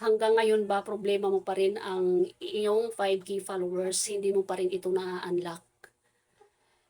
hanggang ngayon ba problema mo pa rin ang iyong 5K followers, hindi mo pa rin ito na-unlock?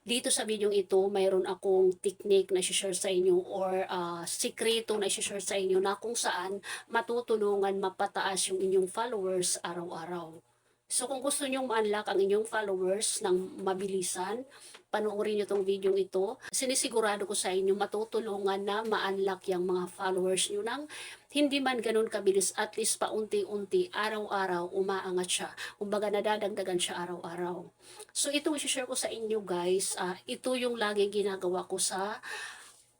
Dito sa video ito, mayroon akong technique na share sa inyo or ah, sikreto na share sa inyo na kung saan matutulungan mapataas yung inyong followers araw-araw. So kung gusto nyo ma-unlock ang inyong followers ng mabilisan, panoorin nyo tong video ito. Sinisigurado ko sa inyo matutulungan na ma-unlock yung mga followers nyo ng hindi man ganun kabilis, at least paunti-unti, araw-araw, umaangat siya. Kumbaga nadadagdagan siya araw-araw. So itong share ko sa inyo guys, ah, ito yung laging ginagawa ko sa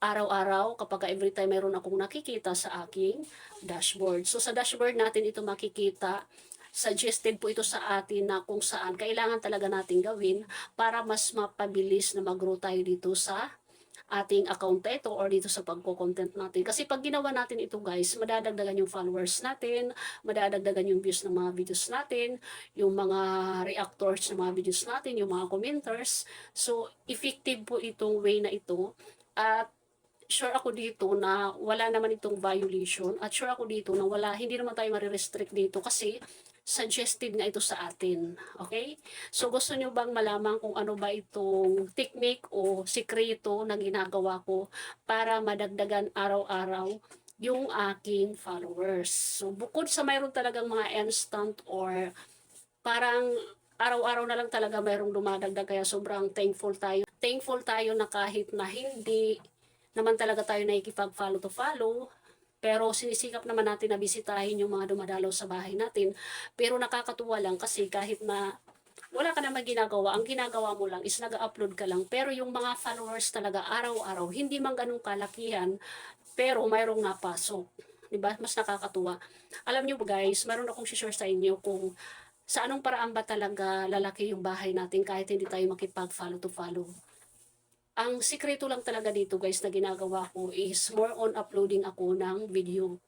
araw-araw kapag every time meron akong nakikita sa aking dashboard. So sa dashboard natin ito makikita suggested po ito sa atin na kung saan kailangan talaga natin gawin para mas mapabilis na mag-grow tayo dito sa ating account na ito or dito sa pagko-content natin. Kasi pag ginawa natin ito guys, madadagdagan yung followers natin, madadagdagan yung views ng mga videos natin, yung mga reactors ng mga videos natin, yung mga commenters. So, effective po itong way na ito. At sure ako dito na wala naman itong violation at sure ako dito na wala, hindi naman tayo marirestrict dito kasi suggested nga ito sa atin. Okay? So gusto nyo bang malaman kung ano ba itong technique o sikreto na ginagawa ko para madagdagan araw-araw yung aking followers. So bukod sa mayroon talagang mga instant or parang araw-araw na lang talaga mayroong dumadagdag kaya sobrang thankful tayo. Thankful tayo na kahit na hindi naman talaga tayo nakikipag-follow to follow, pero sinisikap naman natin na bisitahin yung mga dumadalaw sa bahay natin. Pero nakakatuwa lang kasi kahit na wala ka naman ginagawa, ang ginagawa mo lang is nag-upload ka lang. Pero yung mga followers talaga araw-araw, hindi man ganun kalakihan, pero mayroong napasok. Diba? Mas nakakatuwa. Alam nyo guys, meron akong share sa inyo kung sa anong paraan ba talaga lalaki yung bahay natin kahit hindi tayo makipag-follow to follow. Ang sikreto lang talaga dito guys na ginagawa ko is more on uploading ako ng video.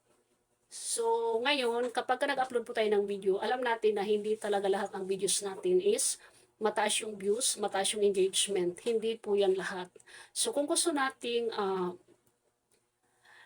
So, ngayon, kapag ka nag-upload po tayo ng video, alam natin na hindi talaga lahat ng videos natin is mataas yung views, mataas yung engagement. Hindi po yan lahat. So, kung gusto nating ah,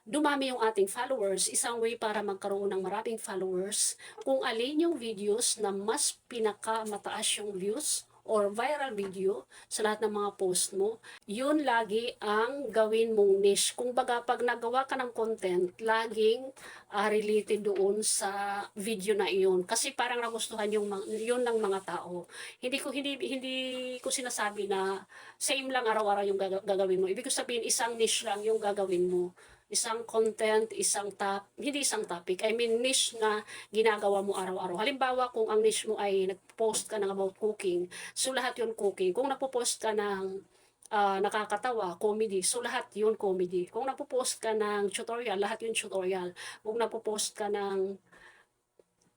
dumami yung ating followers, isang way para magkaroon ng maraming followers, kung alin yung videos na mas pinaka mataas yung views or viral video sa lahat ng mga post mo, yun lagi ang gawin mong niche. Kung baga, pag nagawa ka ng content, laging ah, related doon sa video na iyon. Kasi parang nagustuhan yung yun ng mga tao. Hindi ko hindi hindi ko sinasabi na same lang araw-araw yung gaga- gagawin mo. Ibig ko sabihin isang niche lang yung gagawin mo isang content, isang top, hindi isang topic, I mean niche na ginagawa mo araw-araw. Halimbawa, kung ang niche mo ay nag-post ka ng about cooking, so lahat yun cooking. Kung nagpo-post ka ng ah, nakakatawa, comedy, so lahat yun comedy. Kung nagpo-post ka ng tutorial, lahat yun tutorial. Kung nagpo-post ka ng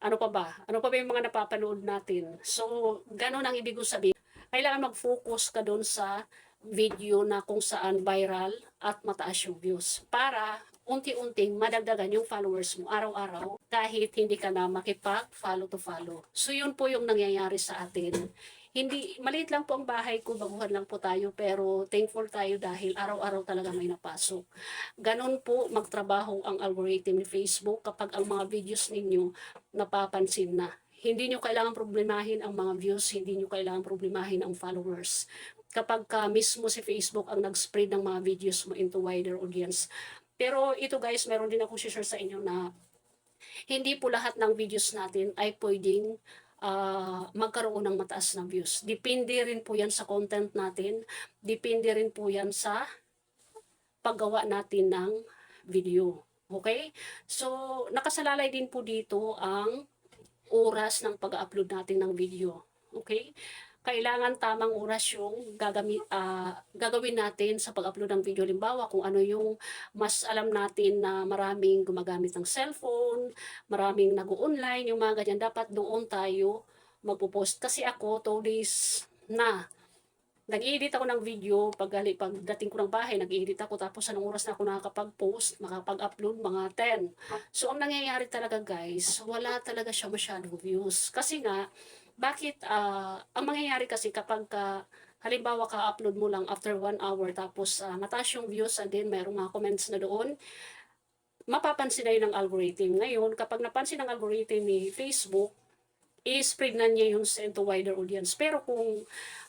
ano pa ba? Ano pa ba yung mga napapanood natin? So, ganun ang ibig kong sabihin. Kailangan mag-focus ka doon sa video na kung saan viral at mataas yung views para unti-unting madagdagan yung followers mo araw-araw kahit hindi ka na makipag follow to follow. So yun po yung nangyayari sa atin. Hindi, maliit lang po ang bahay ko, baguhan lang po tayo, pero thankful tayo dahil araw-araw talaga may napasok. Ganon po magtrabaho ang algorithm ni Facebook kapag ang mga videos ninyo napapansin na. Hindi nyo kailangan problemahin ang mga views, hindi nyo kailangan problemahin ang followers kapag ka mismo si Facebook ang nag-spread ng mga videos mo into wider audience. Pero ito guys, meron din akong share sa inyo na hindi po lahat ng videos natin ay pwedeng ah, magkaroon ng mataas na views. Depende rin po yan sa content natin. Depende rin po yan sa paggawa natin ng video. Okay? So, nakasalalay din po dito ang oras ng pag-upload natin ng video. Okay? Kailangan tamang oras yung gagamit, ah, gagawin natin sa pag-upload ng video. Limbawa, kung ano yung mas alam natin na maraming gumagamit ng cellphone, maraming nag-online, yung mga ganyan, dapat doon tayo magpo-post. Kasi ako, two days na, nag-edit ako ng video, pag, pagdating ko ng bahay, nag-edit ako, tapos anong oras na ako nakakapag-post, makapag-upload, mga 10. So, ang nangyayari talaga guys, wala talaga siya masyadong views. Kasi nga, bakit, ah, ang mangyayari kasi kapag ka, halimbawa ka-upload mo lang after one hour, tapos ah, mataas yung views and then mayroong mga comments na doon, mapapansin na yun ng algorithm. Ngayon, kapag napansin ng algorithm ni Facebook, i-spread na niya yung to wider audience. Pero kung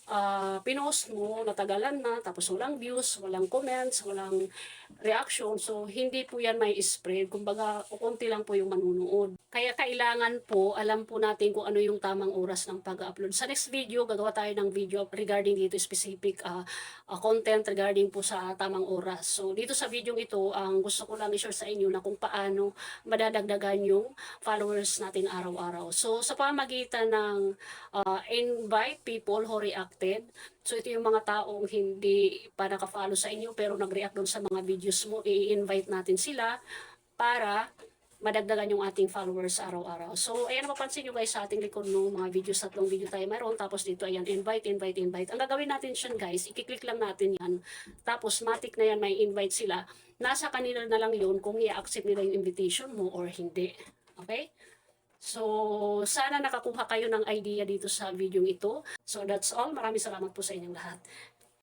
ah, pinost mo, natagalan na, tapos walang views, walang comments, walang reaction, so hindi po yan may spread. Kumbaga, kunti lang po yung manunood. Kaya kailangan po, alam po natin kung ano yung tamang oras ng pag-upload. Sa next video, gagawa tayo ng video regarding dito specific ah, ah, content regarding po sa tamang oras. So, dito sa video ito, ang gusto ko lang i-share sa inyo na kung paano madadagdagan yung followers natin araw-araw. So, sa pamagitan ng uh, invite people who reacted. So, ito yung mga taong hindi pa nakafollow sa inyo pero nag-react doon sa mga videos mo. I-invite natin sila para madagdagan yung ating followers araw-araw. So, ayan mapapansin nyo guys sa ating likod no, mga videos, tatlong video tayo mayroon. Tapos dito, ayan, invite, invite, invite. Ang gagawin natin siya guys, ikiklik lang natin yan. Tapos, matic na yan, may invite sila. Nasa kanila na lang yun kung i-accept nila yung invitation mo or hindi. Okay? So, sana nakakuha kayo ng idea dito sa video ito. So, that's all. Maraming salamat po sa inyong lahat.